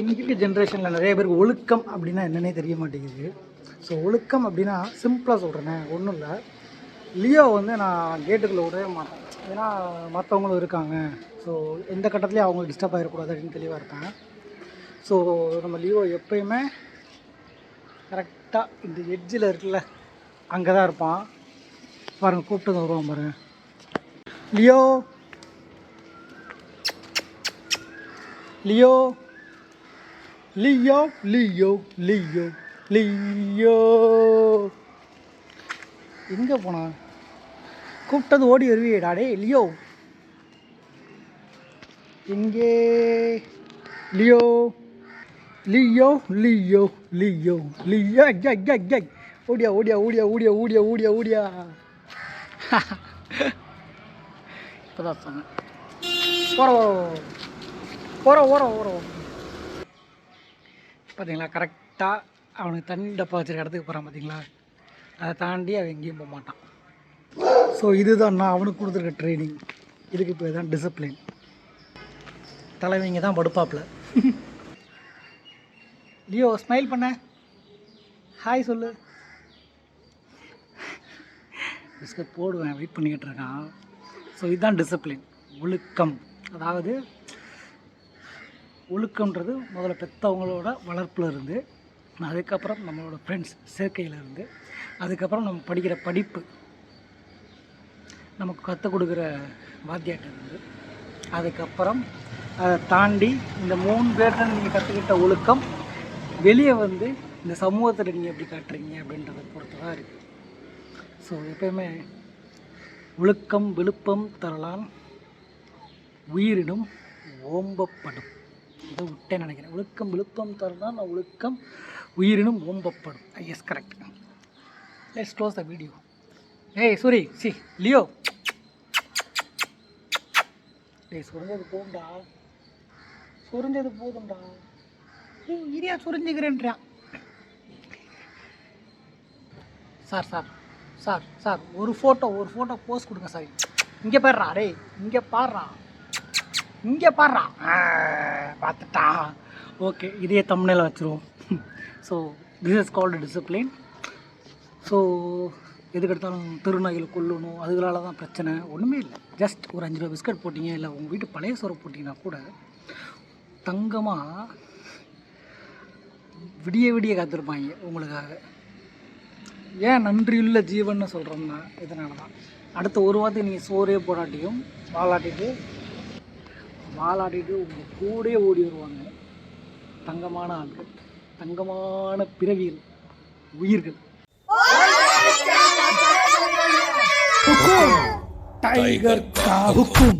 இன்றைக்கி இருக்க ஜென்ரேஷனில் நிறைய பேருக்கு ஒழுக்கம் அப்படின்னா என்னன்னே தெரிய மாட்டேங்குது. ஸோ ஒழுக்கம் அப்படின்னா சிம்பிளாக சொல்கிறேனே ஒன்றும் இல்லை. லியோ வந்து நான் கேட்டுக்குள்ளே விடவே மாட்டேன். ஏன்னா மற்றவங்களும் இருக்காங்க. ஸோ எந்த கட்டத்துலேயும் அவங்க டிஸ்டர்ப் ஆகிடக்கூடாது அப்படின்னு தெளிவாக இருப்பேன். ஸோ நம்ம லியோ எப்பயுமே கரெக்டாக இந்த எட்ஜில் இருக்குல்ல அங்கே தான் இருப்பான். பாருங்கள் கூப்பிட்டு வருவான் பாருங்கள் Leo! Leo! Leo Leo Leo Leo எங்கே போனா? கூப்பிட்டது ஓடி வருவியடா டே லியோ எங்கே? Leo Leo Leo Leo Leo ஓடியா ஓடியா ஓடியா ஓடியா ஓடியா ஓடியா ஓடியா. இப்போதான் சொன்னேன். போகிறோம் போகிறோம் போகிறோம் போகிறோம் பார்த்தீங்களா? கரெக்டாக அவனுக்கு தண்ணி டப்பா வச்சுருக்க இடத்துக்கு போகிறான் பார்த்தீங்களா? அதை தாண்டி அவன் எங்கேயும் போக மாட்டான். ஸோ இதுதான் நான் அவனுக்கு கொடுத்துருக்க ட்ரைனிங் இதுக்கு இப்போ தான் டிசிப்ளின் தலைவங்க தான் படுப்பாப்பில். லியோ ஸ்மைல் பண்ண. ஹாய் சொல்லு. பிஸ்கட் போடுவேன் வெயிட் பண்ணிக்கிட்டு இருக்கான். ஸோ இதுதான் டிசிப்ளின் ஒழுக்கம். அதாவது ஒழுக்கம்ன்றது முதல்ல பெற்றவங்களோட வளர்ப்பில் இருந்து அதுக்கப்புறம் நம்மளோட ஃப்ரெண்ட்ஸ் சேர்க்கையில் இருந்து அதுக்கப்புறம் நம்ம படிக்கிற படிப்பு நமக்கு கற்றுக் கொடுக்குற வாத்தியாட்டிலிருந்து அதுக்கப்புறம் அதை தாண்டி இந்த மூணு பேர்கிட்ட நீங்கள் கற்றுக்கிட்ட ஒழுக்கம் வெளியே வந்து இந்த சமூகத்தில் நீங்கள் எப்படி காட்டுறீங்க அப்படின்றத பொறுத்து தான் இருக்குது ஸோ எப்பயுமே ஒழுக்கம் விழுப்பம் தரலான் உயிரினும் ஓம்பப்படும். இதை விட்டேன் நினைக்கிறேன். ஒழுக்கம் விழுப்பம் நான் ஒழுக்கம் உயிரினும் ஓம்பப்படும். Yes correct let's close the video ஏய் சூரி சி லியோ டேய் சுரஞ்சது போதும்டா சுரஞ்சது போதும்டா இரியா சுரிஞ்சுக்கிறேன்றான் சார் சார் சார் சார் ஒரு ஃபோட்டோ ஒரு ஃபோட்டோ போஸ்ட் கொடுங்க சார் இங்கே பாடுறா டேய் இங்கே பாடுறா இங்கே பாடுறா பார்த்துட்டா. ஓகே இதே தமிழில் வச்சுருவோம். So this is called discipline so எதுக்கெடுத்தாலும் திருநாய்கள் கொல்லணும். அதுகளால தான் பிரச்சனை. ஒன்றுமே இல்லை. ஜஸ்ட் ஒரு அஞ்சு ரூபா பிஸ்கட் போட்டிங்க இல்லை உங்கள் வீட்டு பழைய சோறு போட்டிங்கன்னா கூட தங்கமாக விடிய விடிய காத்திருப்பாங்க உங்களுக்காக. ஏன் நன்றியுள்ள ஜீவன்னு சொல்கிறோம்னா இதனால தான் அடுத்த ஒரு வாரத்துக்கு நீங்கள் சோறே போடாட்டியும் வாழாட்டிட்டு வாலாட்டிட்டு உங்கள் கூடயே ஓடி வருவாங்க. தங்கமான ஆட்கள் தங்கமான பிறவிகள் உயிர்கள். டைகர் கா ஹுக்கும்